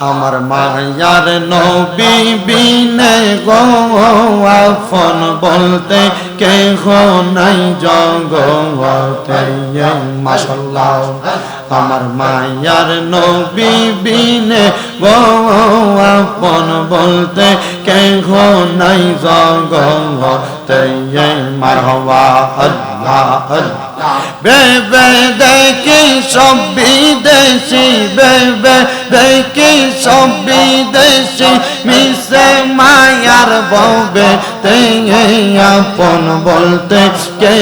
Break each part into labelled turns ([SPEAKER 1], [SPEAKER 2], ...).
[SPEAKER 1] আমার মায়ার নবী বিনে বলতে কে নাই জগতে। মাশাল্লাহ। আমার মায়ার নবী বিনে আপন বলতে কে নাই জগতে। মারহবা আল্লাহ আল্লাহ। বেবে দেখি সব বিদেশি, বেবে দেখি সব বিদেশি, মিশে মায়ার ববে তে আপন বলতে কে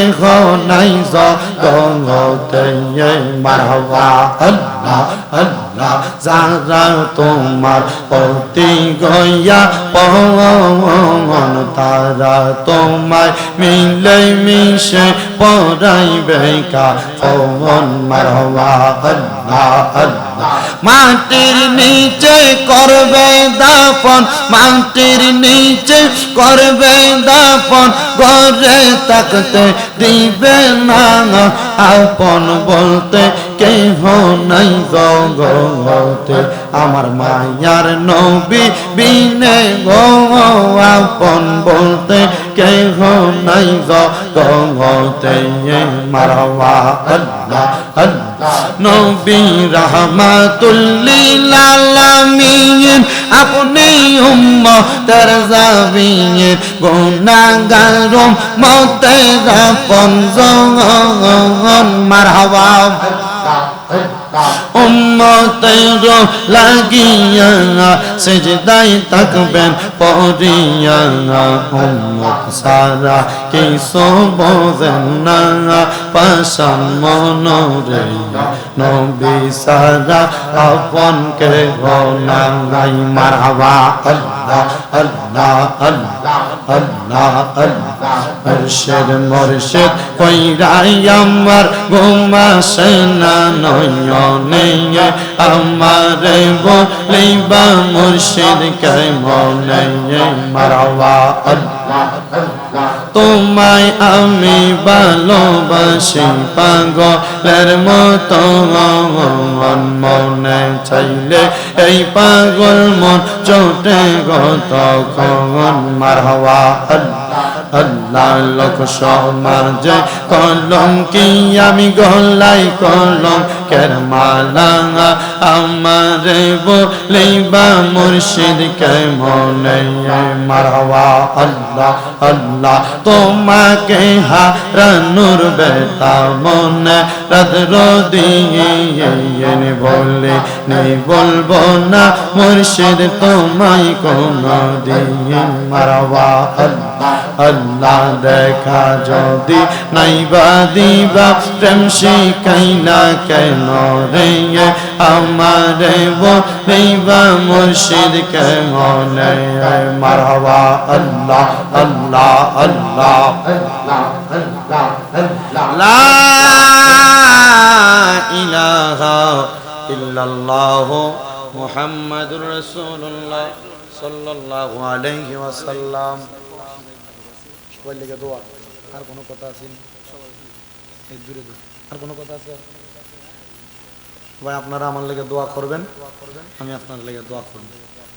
[SPEAKER 1] নাই জগতে। মারহবা আল্লাহ আল্লাহ, যারা তোমার অতি গয়া পবন তারা তোমায় মিলে মিশে পড়াইবে কা পবন মারহবা, আল্লাহ আল্লাহ। মাটির নিচে করবে দাপন মাটির নিচে করবে দাপন ঘরে থাকতে দিবে না, আপন বলতে কেহ নাই জগতে। আমার মায়ার নবী বিনে গো আপন বলতে কেহ নাই জগতে। মারওয়া আল্লাহ নবী রহমাতুল্লিল আলামিন, আপনি উম্মতের জাবিন গুনাহগার মতের আপন জন। মারহাবা উম্মতের লাগিয়া সেজদাই থাকবেন পরিয়া উম্মত সারা কিছু বোঝেন না। পাশান মনরে নবী সারা আপন কে নাই। মারহাবা, আল্লাহ আল্লাহ আল্লাহ আল্লাহ আল্লাহ। মুর্শিদ মুর্শিদ কইরাই আমার ঘুমাসে না, নয়নে আমার বলিবা মুর্শিদ কে মনে আল্লাহ তোমায় আমি ভালোবাসি পাগলের মতো, মনে চাইলে এই পাগল মন চোটে গত কখন মার হওয়া আল্লাহ আল্লাহ লোক সমাজে কলম কি আমি গলাই কলম? কের মালা আমার বলিবা মুর্শিদ কে মনে মার হওয়া আল্লাহ আল্লাহ, তোমাকে হারানুর বেতা মনে রাত্র দিয়ে বলে, নেই বলব না মুর্শিদ, তোমায় কোন দিন মারবা আল্লাহ আল্লাহ দেখা যদি নাইবা দিবা। প্রেম শিখাই না কেন রে? আমারে বলিবা মুর্শিদ কে মনে মারবা আল্লাহ আল্লাহ আল্লাহ আল্লাহ আল্লাহ আল্লাহ। ইলাহা ইল্লাল্লাহ মুহাম্মাদুর রাসূলুল্লাহ সাল্লাল্লাহু আলাইহি ওয়াসাল্লাম। সবাই লেগে দোয়া, আর কোনো কথা আছে? আর কোনো কথা আছে? ভাই, আপনারা আমার লেগে দোয়া করবেন। আমি আপনার লেগে দোয়া করব।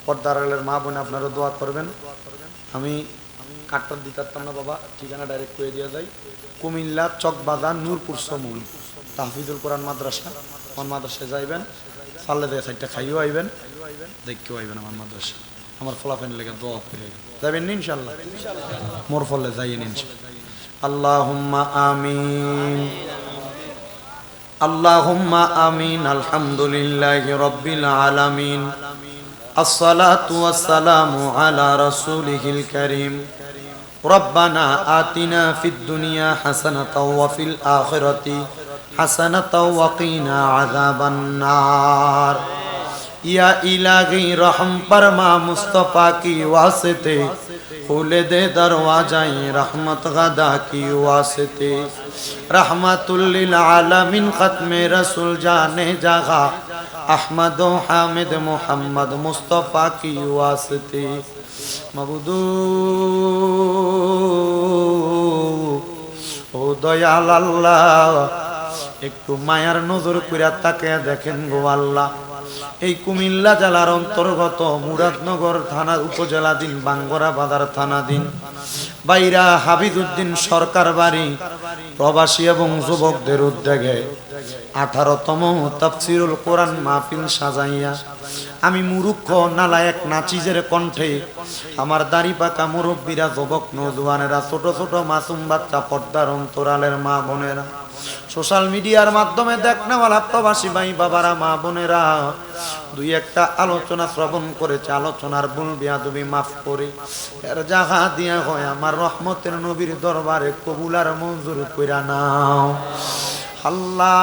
[SPEAKER 1] পর্দার আলের মা বোন আপনারা দোয়া করবেন। আমি কাটটার দিতাম না, বাবা। ঠিকানা ডাইরেক্ট করে দিয়ে যাই। কুমিল্লা চকবাজার, নূরপুর সমুল তাহফিজুল কোরআন মাদ্রাসা। আমার মাদ্রাসায় যাইবেন। সাল্লে দিয়ে সাইডটা খাইও আইবেন। দেখতেও আইবেন আমার মাদ্রাসা। আমার ফলাফেন লেগে দোয়া করে যাবেন নি ইনশাল্লাহ মোর ফলে যাইয়েন ইনশাল্লাহ আল্লাহুম্মা আমিন আল্লাহুম্মা আমিন আলহামদুলিল্লাহি রাব্বিল আলামিন الصلاة والسلام على رسوله الكريم ربنا آتنا في الدنيا حسنة وفي الآخرة حسنة وقنا عذاب النار या इलाही रहम परमा मुस्तफ़ा की वास्ते खुले दे दरवाजाए रहमत गदा की वास्ते रहमतुल्लिल आलमीन खत्म रसूल जाने जगा अहमद हामिद मोहम्मद मुस्तफ़ा की वास्ते मबूदू ও দয়াল আল্লাহ একটু মায়ার নজর কইরা তাকে দেখেন গো আল্লাহ এই কুমিল্লা জেলার অন্তর্গত মুরাদনগর থানার উপজেলাধীন, বাঙ্গরা বাজার থানাধীন। বাইরা হাবিদুদ্দিন সরকার বাড়ি, প্রবাসী এবং যুবকদের উদ্যোগে আঠারোতম তাফসিরুল কোরআন মাহফিল সাজাইয়া আমি মুরুক্ষ নালায়ক নাচিজের কণ্ঠে আমার দাড়ি পাকা মুরব্বীরা, যুবক নজওয়ানেরা, ছোট ছোট মাসুম বাচ্চা, পর্দার অন্তরালের মা বোনেরা সোশ্যাল মিডিয়ার মাধ্যমে দেখনেওয়ালা প্রবাসী ভাই, বাবারা, মা, বোনেরা। দুই একটা আলোচনা শ্রবণ করেছে, আলোচনার ভুল বিয়াদবি মাফ করে। এর জাহা দিয়া হয় আমার রহমতের নবীর দরবারে কবুলার মঞ্জুর কইরা নাও। আল্লাহ,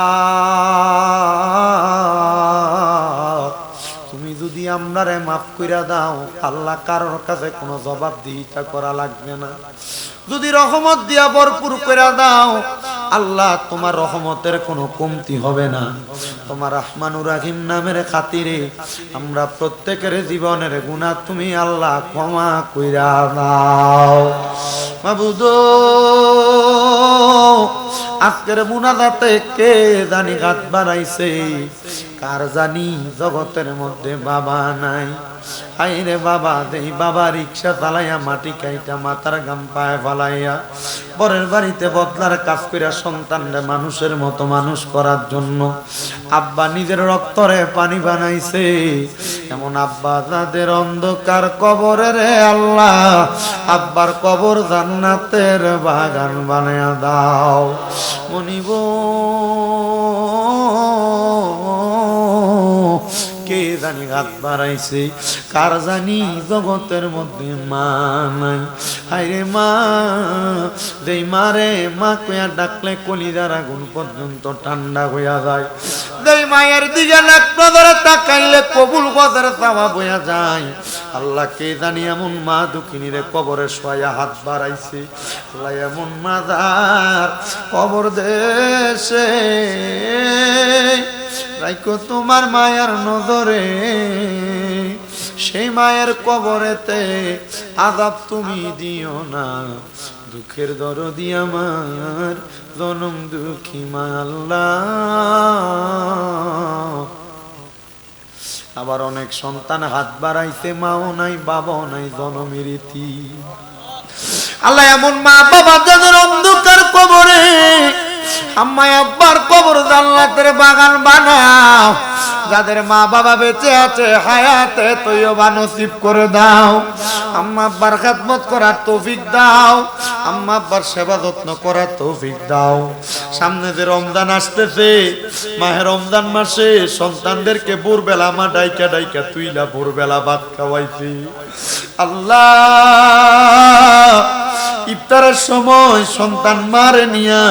[SPEAKER 1] তুমি যদি আমরারে মাফ কইরা দাও, আল্লাহ কারোর কাছে কোনো জবাব দিইটা করা লাগবে না। যদি রহমত দিয়া ভরপুর করে দাও আল্লাহ, তোমার রহমতের কোনো কমতি হবে না। তোমার রহমানুর রাহিম নামের খাতিরে আমরা প্রত্যেকের জীবনের গুণা তুমি আল্লাহ ক্ষমা কইরা দাও। বাবুদ আজকের মুনাজাতে কে জানি গাত বানাইছে? কার জানি জগতের মধ্যে বাবা নাই? আইরে বাবা, দেই বাবা, রিক্সা চালাইয়া মাটি কাইটা মাথার গাম পায়ে ফালাইয়া পরের বাড়িতে বদলার কাজ কইরা সন্তানরে মানুষের মতো মানুষ করার জন্য আব্বা নিজের রক্তরে পানি বানাইছে। এমন আব্বা যাদের অন্ধকার কবরে রে আল্লাহ, আব্বার কবর জান্নাতের বাগান বানায়া দাও। মনিব জানি হাত বাড়াইছে। কার জানি জগতের মধ্যে মা নাই। হাইরে মা, যেই মারে মা কইয়া ডাকলে কলিজার আগুন পর্যন্ত ঠান্ডা হইয়া যায়। যেই মায়ের দিকে নাক নজরে তাকাইলে কবুল গদের চাওয়া বইয়া যায়। আল্লাহ কে জানি এমন মা দুঃখিনীরে কবরে শোয়া হাত বাড়াইছে। আল্লাহ এমন মাদার কবর দেশে রাইকো তোমার মায়ার নজরে, সেই মায়ের কবরেতে আদাব তুমি দিও না। দুঃখের দরদি আমার, জনম দুঃখী মাল্লা আবার অনেক সন্তান হাত বাড়াইছে, মাও নাই, বাবাও নাই, জনমের ইতি। আল্লাহ এমন মা বাবা যাদের অন্ধকার কবরে আম্মাই আব্বার কবর জান্নাতের বাগান বানাও। যাদের মা বাবা বেঁচে আছে, হায়াতে তৈবা নসিব করে দাও। আম্মা আব্বার খেদমত করার তৌফিক দাও। আম্মা আব্বার সেবা যত্ন করার তৌফিক দাও। সামনে যে রমজান আসতেছে, মাহে রমজান মাসে সন্তানদেরকে ভোরবেলা মা ডাইকা ডাইকা তুইলা ভোরবেলা ভাত খাওয়াইছি। আল্লাহ! ইফতারের সময় সন্তান মারে নিয়া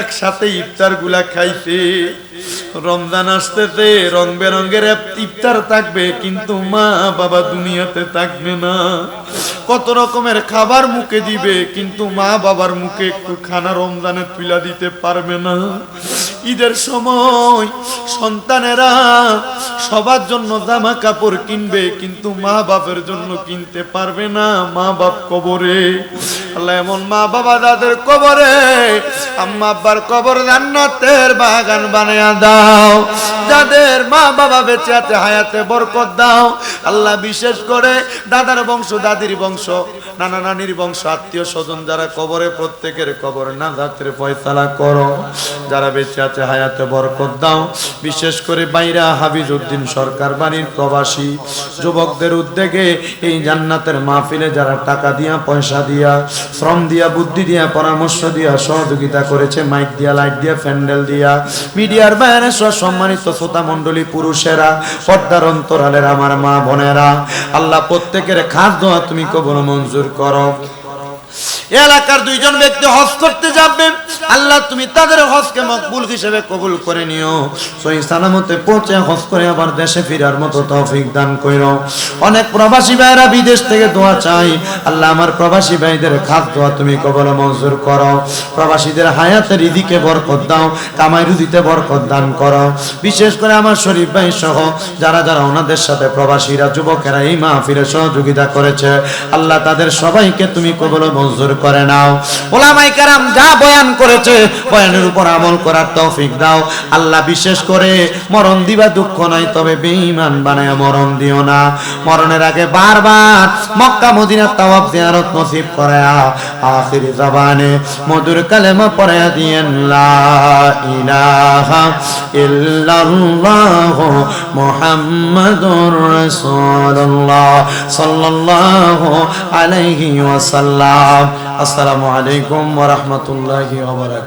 [SPEAKER 1] একসাথে ইফতারগুলা খাইছে। রমজান আসতেছে রং বেরঙ্গের ইফতার থাকবে, কিন্তু মা বাবা দুনিয়াতে থাকবে না। কত রকমের খাবার মুখে দিবে, কিন্তু মা বাবার মুখে একটু খানা রমজানে তুলা দিতে পারবে না। ঈদের সময় সন্তানেরা সবার জন্য জামা কাপড় কিনবে, কিন্তু মা বাপের জন্য কিনতে পারবে না মা বাপ কবরে। আল্লাহ এমন মা বাবা যাদের কবরে, আম্মা আব্বার কবর জান্নাতের বাগান বানায়া দাও। যাদের মা বাবা বেঁচে আছে, হায়াতে বরকত দাও। আল্লাহ বিশেষ করে দাদার বংশ, দাদির বংশ, নানা নানির বংশ, আত্মীয় স্বজন যারা কবরে, প্রত্যেকের কবরে না যাত্রে ফয়সালা করো। যারা বেঁচে আছে, হায়াতে বরকত দাও। বিশেষ করে বাইরা হাবিজ উদ্দিন সরকার বাড়ির প্রবাসী। যুবকদের উদ্যোগে এই জান্নাতের মাহফিলে যারা টাকা দিয়া, পয়সা দিয়া, শ্রম দিয়া, বুদ্ধি দিয়া, পরামর্শ দিয়া, সহযোগিতা করেছে, মাইক দিয়া, লাইট দিয়া, প্যান্ডেল দিয়া। মিডিয়ার বাইরে সম্মানিত শ্রোতা মণ্ডলী, পুরুষেরা, পর্দার অন্তরালের আমার মা বোনেরা, আল্লাহ প্রত্যেকের খাস দোয়া তুমি কবর মঞ্জুর করো। এলাকার দুইজন ব্যক্তি হজ করতে যাবে। আল্লাহ, তুমি তাদের হজকে মকবুল হিসেবে কবুল করে নিও। সহি সালামতে পৌঁছে হজ করে আবার দেশে ফিরার মতো তৌফিক দান কইরো অনেক প্রবাসী ভাইরা বিদেশ থেকে দোয়া চাই আল্লাহ, আমার প্রবাসী ভাইদের খাস দোয়া তুমি কবল মঞ্জুর করো। প্রবাসীদের হায়াতে রিদিকে বরকত দাও, কামাই রুদিতে বরকত দান করো। বিশেষ করে আমার শরীফ ভাই সহ যারা যারা ওনাদের সাথে প্রবাসীরা, যুবকেরা এই মাহফিলে সহযোগিতা করেছে। আল্লাহ, তাদের সবাইকে তুমি কবল মঞ্জুর করে নাও। ওলামাই কারাম যা বয়ান করেছে, বয়ানের উপর আমল করার তৌফিক দাও। আল্লাহ বিশেষ করে মরণ দিবা দুঃখ নাই, তবে বেঈমান বানায় মরণ দিও না। মরণের আগে বারবার মক্কা মদিনার তাওয়াব জিয়ারত নসিব করায়া আখিরি জবানে মধুর কালেমা পড়ায়া দিয়েন, লা ইলাহা ইল্লাল্লাহ মুহাম্মাদুর রাসূলুল্লাহ সাল্লাল্লাহু আলাইহি ওয়াসাল্লাম। আসসালামু আলাইকুম ওয়া রাহমাতুল্লাহি ওয়া বারাকাতুহু।